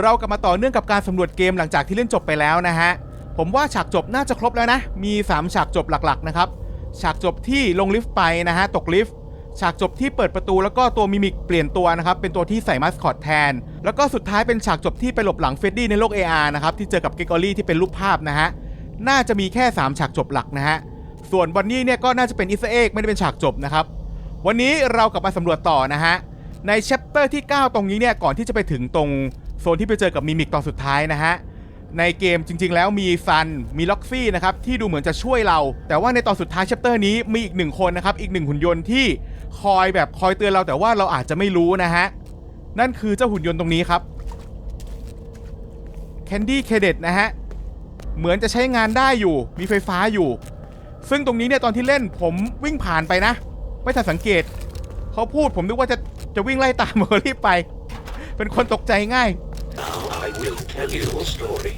เรากลับมาต่อเนื่องกับการสำรวจเกมหลังจากที่เล่นจบไปแล้วนะฮะ ผมว่าฉากจบน่าจะครบแล้วนะ มี 3 ฉากจบหลักๆนะครับ ฉากจบที่ลงลิฟต์ไปนะฮะ ตกลิฟต์ ฉากจบที่เปิดประตูแล้วก็ตัวมิมิกเปลี่ยนตัวนะครับ เป็นตัวที่ใส่มาสคอตแทน แล้วก็สุดท้ายเป็นฉากจบที่ไปหลบหลังเฟดดี้ในโลก AR นะครับ ที่เจอกับเกกอรี่ที่เป็นรูปภาพนะฮะ น่าจะมีแค่ 3 ฉากจบหลักนะฮะ ส่วนวันนี้เนี่ยก็น่าจะเป็นอิสเอ็กไม่ได้เป็นฉากจบนะครับ วันนี้เรากลับมาสำรวจต่อนะฮะ ในแชปเตอร์ที่ 9 ตรงนี้เนี่ย ก่อนที่จะไปถึงตรง โซนที่ไปเจอกับมิมิกตอนสุดท้ายนะฮะ ในเกมจริง ๆ แล้วมีซัน มีล็อกซี่นะครับ ที่ดูเหมือนจะช่วยเรา แต่ว่าในตอนสุดท้ายแชปเตอร์นี้มีอีกหนึ่งคนนะครับ อีกหนึ่งหุ่นยนต์ที่คอยแบบคอยเตือนเราแต่ว่าเราอาจจะไม่รู้นะฮะ นั่นคือเจ้าหุ่นยนต์ตรงนี้ครับแคนดี้เคเดตนะฮะ เหมือนจะใช้งานได้อยู่ มีไฟฟ้าอยู่ ซึ่งตรงนี้เนี่ยตอนที่เล่นผมวิ่งผ่านไปนะ ไม่ทันสังเกต เขาพูดผมนึกว่าจะจะวิ่งไล่ตามผมก็รีบไป เป็นคนตกใจง่าย I will tell you a story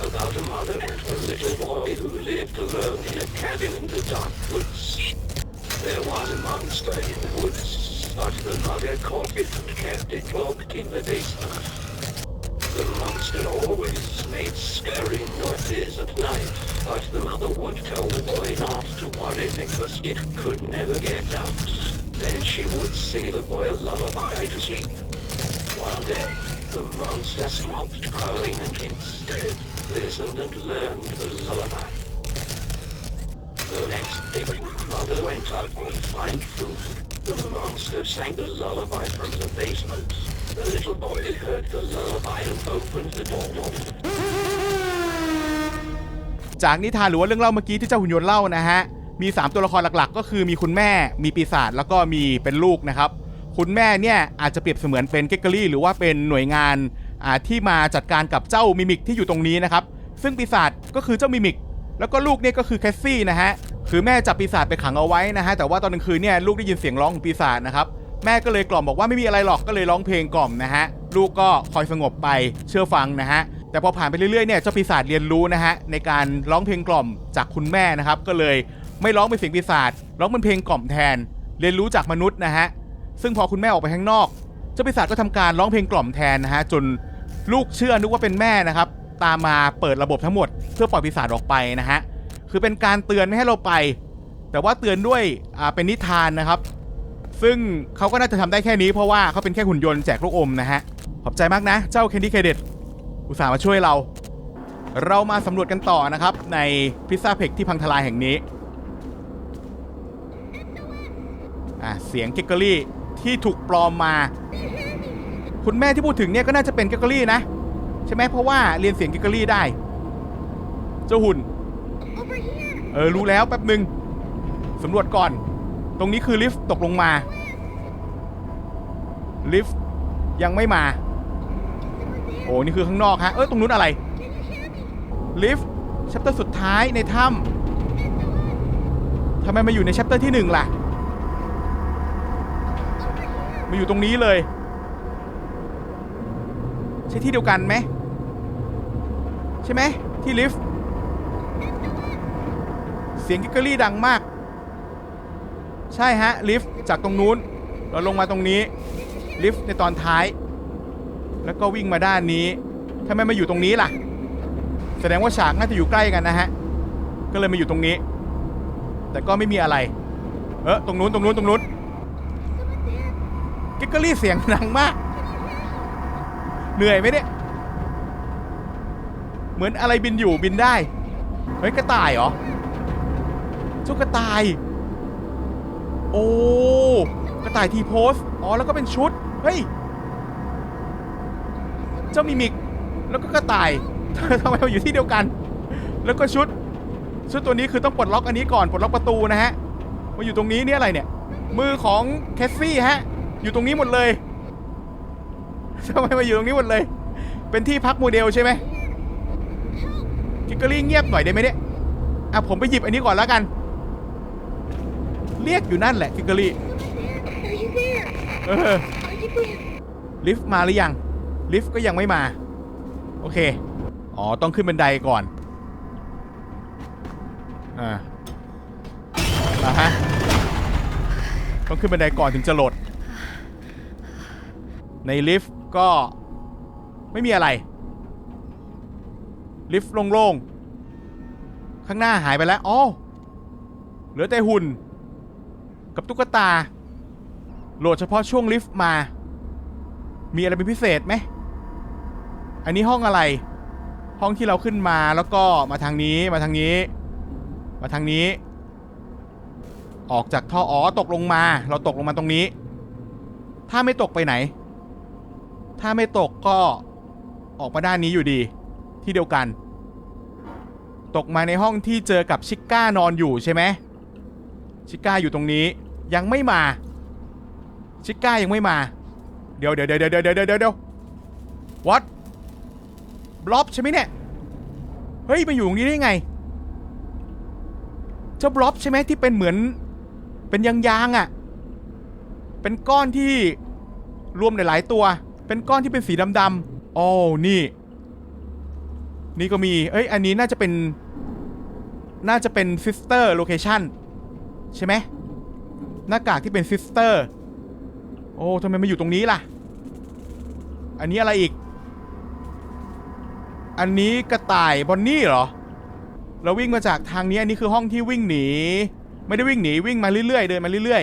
about a mother and a little boy who lived alone in a cabin in the dark woods. There was a monster in the woods, but the mother caught it and kept it locked in the basement. The monster always made scary noises at night, but the mother would tell the boy not to worry because it could never get out. Then she would sing the boy a lullaby to sleep. One day, the monster stopped growling and instead listened and learned the lullaby. The next day, Mother went out to find food. The monster sang the lullaby from the basement. The little boy heard the lullaby and opened the door. จากนิทานหรือว่าเรื่องเล่าเมื่อกี้ที่เจ้าหุ่นยนต์เล่านะฮะ มี 3 ตัวละครหลักๆ ก็คือมีคุณแม่ มีปีศาจ แล้วก็มีเป็นลูกนะครับ คุณแม่เนี่ยอาจจะเปรียบเสมือนเป็นเกกเกอรี่ หรือว่าเป็นหน่วยงานที่มาจัดการกับเจ้ามิมิกที่อยู่ตรงนี้นะครับ ซึ่งปีศาจก็คือเจ้ามิมิก แล้วก็ลูกเนี่ยก็คือแคสซี่นะฮะคือแม่จับปีศาจไปขังเอาไว้นะฮะแต่ว่าตอนกลางคืนเนี่ยลูกได้ยินเสียงร้องของปีศาจนะครับแม่ก็เลยกล่อมบอกว่าไม่มีอะไรหรอกก็เลยร้องเพลงกล่อมนะฮะลูกก็คอยสงบไปเชื่อฟังนะฮะแต่พอผ่านไปเรื่อยๆเนี่ยเจ้าปีศาจเรียนรู้นะฮะในการร้องเพลงกล่อมจากคุณแม่นะครับ ก็เลยไม่ร้องเป็นเสียงปีศาจร้องเป็นเพลงกล่อมแทน เรียนรู้จากมนุษย์นะฮะ ซึ่งพอคุณแม่ออกไปข้างนอก เจ้าปีศาจก็ทำการร้องเพลงกล่อมแทนนะฮะจนลูกเชื่อนึกว่าเป็นแม่นะครับ ตามมาเปิดระบบทั้งหมด เพื่อปล่อยปีศาจออกไปนะฮะคือเป็นการเตือนไม่ให้เราไป แต่ว่าเตือนด้วยอ่าเป็นนิทานนะครับ ซึ่งเขาก็น่าจะทำได้แค่นี้เพราะว่าเขาเป็นแค่หุ่นยนต์แจกลูกอมนะฮะขอบใจมากนะ เจ้าแคนดี้เคเดตอุตส่าห์มาช่วยเรา เรามาสำรวจกันต่อนะครับ ในพิซซ่าเพกที่พังทลายแห่งนี้อะเสียงเกกเกอรี่ ที่ถูกปลอมมา คุณแม่ที่พูดถึงเนี่ยก็น่าจะเป็นเกกเกอรี่นะ ใช่ไหมเพราะว่าเรียนเสียงเกกเกอรี่ได้ เจ้าหุ่น Over here! เออ รู้แล้วแป๊บหนึ่งสำรวจก่อน ตรงนี้คือลิฟต์ตกลงมา ลิฟต์ยังไม่มา โอ้นี่คือข้างนอกฮะ เออตรงนู้นอะไร ลิฟต์ชัปเตอร์สุดท้ายในถ้ำทำไมมาอยู่ในชัปเตอร์ที่หนึ่งล่ะ มาอยู่ตรงนี้เลย ใช่ที่เดียวกันไหมใช่ไหมที่ลิฟต์เสียงกิกเกอรี่ดังมาก ใช่ฮะลิฟต์จากตรงนู้น เราลงมาตรงนี้ลิฟต์ในตอนท้าย แล้วก็วิ่งมาด้านนี้ทำไมมาอยู่ตรงนี้ล่ะ แสดงว่าฉากน่าจะอยู่ใกล้กันนะฮะ ก็เลยมาอยู่ตรงนี้ แต่ก็ไม่มีอะไร เออตรงนู้นตรงนู้นตรงนู้น กิกเกอรี่เสียงดังมาก เหนื่อยไหมเนี่ย เหมือนอะไรบินอยู่บินได้ เฮ้ยกระต่ายเหรอจ้ากระต่าย โอ้กระต่ายทีโพสอ๋อแล้วก็เป็นชุด เฮ้ย เจ้ามิมิก แล้วก็กระต่ายทำไมมาอยู่ที่เดียวกัน แล้วก็ชุด ชุดตัวนี้คือต้องปลดล็อกอันนี้ก่อน ปลดล็อกประตูนะฮะ มาอยู่ตรงนี้เนี่ยอะไรเนี่ย มือของแคสซี่ฮะ อยู่ตรงนี้หมดเลยทำไมมาอยู่ตรงนี้หมดเลย เป็นที่พักโมเดลใช่ไหมกิกเกอรี่เงียบหน่อยได้ไหมเนี่ยอะผมไปหยิบอันนี้ก่อนแล้วกัน เรียกอยู่นั่นแหละกิกเกอรี่ลิฟต์มาหรือยัง ลิฟต์ก็ยังไม่มา โอเค อ๋อ ต้องขึ้นบันไดก่อน อ่าอ่าฮะ ต้องขึ้นบันไดก่อนถึงจะโหลด ในลิฟต์ก็ไม่มีอะไร ลิฟต์โล่งๆ ข้างหน้าหายไปแล้วอ๋อเหลือแต่หุ่น กับตุ๊กตา โหลดเฉพาะช่วงลิฟต์มา มีอะไรเป็นพิเศษไหม อันนี้ห้องอะไร ห้องที่เราขึ้นมาแล้วก็มาทางนี้มาทางนี้ มาทางนี้ ออกจากท่ออ๋อตกลงมา เราตกลงมาตรงนี้ ถ้าไม่ตกไปไหน ถ้าไม่ตกก็ออกมาด้านนี้อยู่ดี ที่เดียวกัน ตกมาในห้องที่เจอกับชิก้านอนอยู่ใช่ไหมชิก้าอยู่ตรงนี้ยังไม่มา ชิก้ายังไม่มา เดี๋ยวเดี๋ยวเดี๋ยวเดี๋ยวเดี๋ยวเดี๋ยวเดี๋ยว what บล็อบใช่ไหมเนี่ย เฮ้ยมาอยู่ตรงนี้ได้ไง เจ้าบล็อบใช่ไหมที่เป็นเหมือน เป็นยางๆอะ่ะ เป็นก้อนที่รวมหลายๆตัว เป็นก้อนที่เป็นสีดำๆอ๋อนี่ นี่ก็มี เอ้ย อันนี้น่าจะเป็น น่าจะเป็น sister location ใช่ไหม หน้ากากที่เป็น sister โอ้ทำไมมาอยู่ตรงนี้ล่ะ อันนี้อะไรอีก อันนี้กระต่ายบอนนี่เหรอ เราวิ่งมาจากทางนี้ อันนี้คือห้องที่วิ่งหนี ไม่ได้วิ่งหนีวิ่งมาเรื่อยๆ เดินมาเรื่อย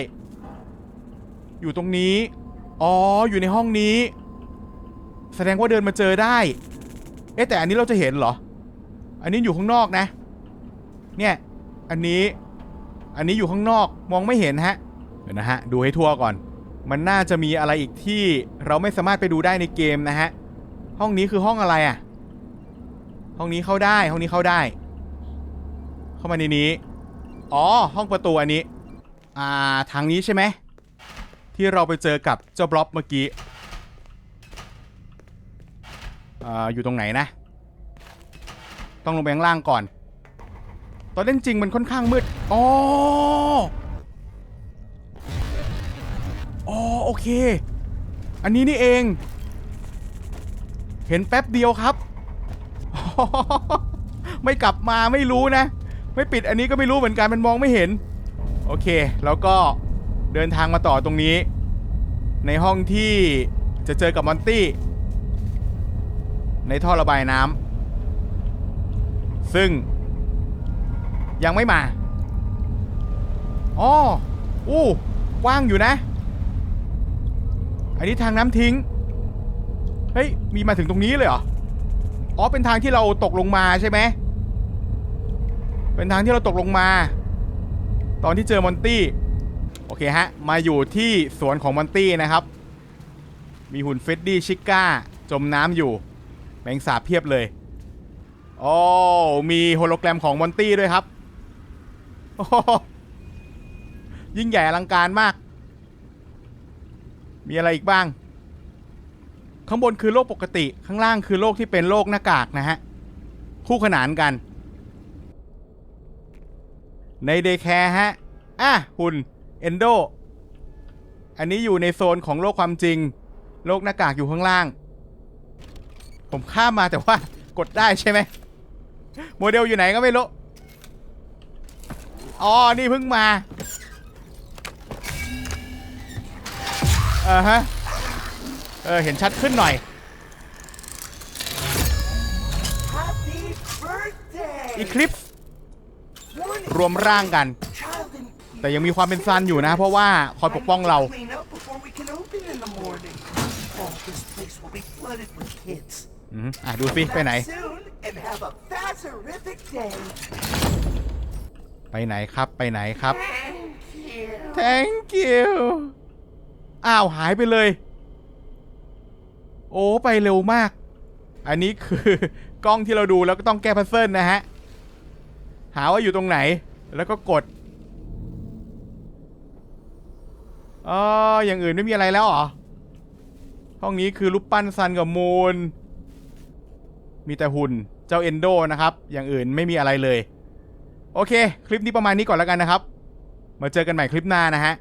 ๆ อยู่ตรงนี้ อ๋อ อยู่ในห้องนี้ แสดงว่าเดินมาเจอได้ เอ๊ะแต่อันนี้เราจะเห็นเหรอ อันนี้อยู่ข้างนอกนะ เนี่ย อันนี้ อันนี้อยู่ข้างนอกมองไม่เห็นฮะ เดี๋ยวนะฮะ ดูให้ทั่วก่อน มันน่าจะมีอะไรอีกที่เราไม่สามารถไปดูได้ในเกมนะฮะ ห้องนี้คือห้องอะไรอะ่ะ ห้องนี้เข้าได้ ห้องนี้เข้าได้ เข้ามาในนี้ อ๋อ ห้องประตูอันนี้ อ่า ทางนี้ใช่ไหม ที่เราไปเจอกับเจ้าบล็อบเมื่อกี้ ออยู่ตรงไหนนะ ต้องลงไปข้างล่างก่อน ตอนเล่นจริงมันค่อนข้างมืดอ๋ออ๋อโอเค อันนี้นี่เอง เห็นแป๊บเดียวครับ ไม่กลับมาไม่รู้นะ ไม่ปิดอันนี้ก็ไม่รู้เหมือนกันมันมองไม่เห็น โอเค แล้วก็เดินทางมาต่อตรงนี้ ในห้องที่จะเจอกับมอนตี้ ในท่อระบายน้ำซึ่งยังไม่มาอ๋ออู้กว้างอยู่นะ อันนี้ทางน้ำทิ้ง เฮ้ย มีมาถึงตรงนี้เลยเหรอ อ๋อ เป็นทางที่เราตกลงมาใช่ไหม เป็นทางที่เราตกลงมา ตอนที่เจอมอนตี้ โอเคฮะ มาอยู่ที่สวนของมอนตี้นะครับ มีหุ่นเฟดดี้ชิก้า จมน้ำอยู่ งสาบเพียบเลยโอ้มีโฮโลแกรมของมอนตี้ด้วยครับโอ้ยิ่งใหญ่อลังการมาก มีอะไรอีกบ้าง ข้างบนคือโลกปกติ ข้างล่างคือโลกที่เป็นโลกหน้ากากนะฮะ คู่ขนานกัน ในเดย์แคร์ฮะ อะ หุ่น เอนโด อันนี้อยู่ในโซนของโลกความจริง โลกหน้ากากอยู่ข้างล่าง ผมข้ามมาแต่ว่ากดได้ใช่ไหมโมเดลอยู่ไหนก็ไม่รู้ อ๋อ นี่เพิ่งมาเออฮะ เออ เห็นชัดขึ้นหน่อย Happy birthday! อีคลิป รวมร่างกัน แต่ยังมีความเป็นซันอยู่นะ เพราะว่าคอยปกป้องเรา อืมอะดูสิไปไหน Back Soon and have a fazerific day. ไปไหนครับ ไปไหนครับ Thank you. thank you อ้าว หายไปเลย โอ้ไปเร็วมาก อันนี้คือ กล้องที่เราดูแล้วก็ต้องแก้พัซเซิลนะฮะ หาว่าอยู่ตรงไหน แล้วก็กดอ๋ออย่างอื่นไม่มีอะไรแล้วเหรอ ห้องนี้คือรูปปั้นซันกับมูน มีแต่หุ่นเจ้าเอนโดนะครับ อย่างอื่นไม่มีอะไรเลย โอเค คลิปนี้ประมาณนี้ก่อนแล้วกันนะครับ มาเจอกันใหม่คลิปหน้านะฮะ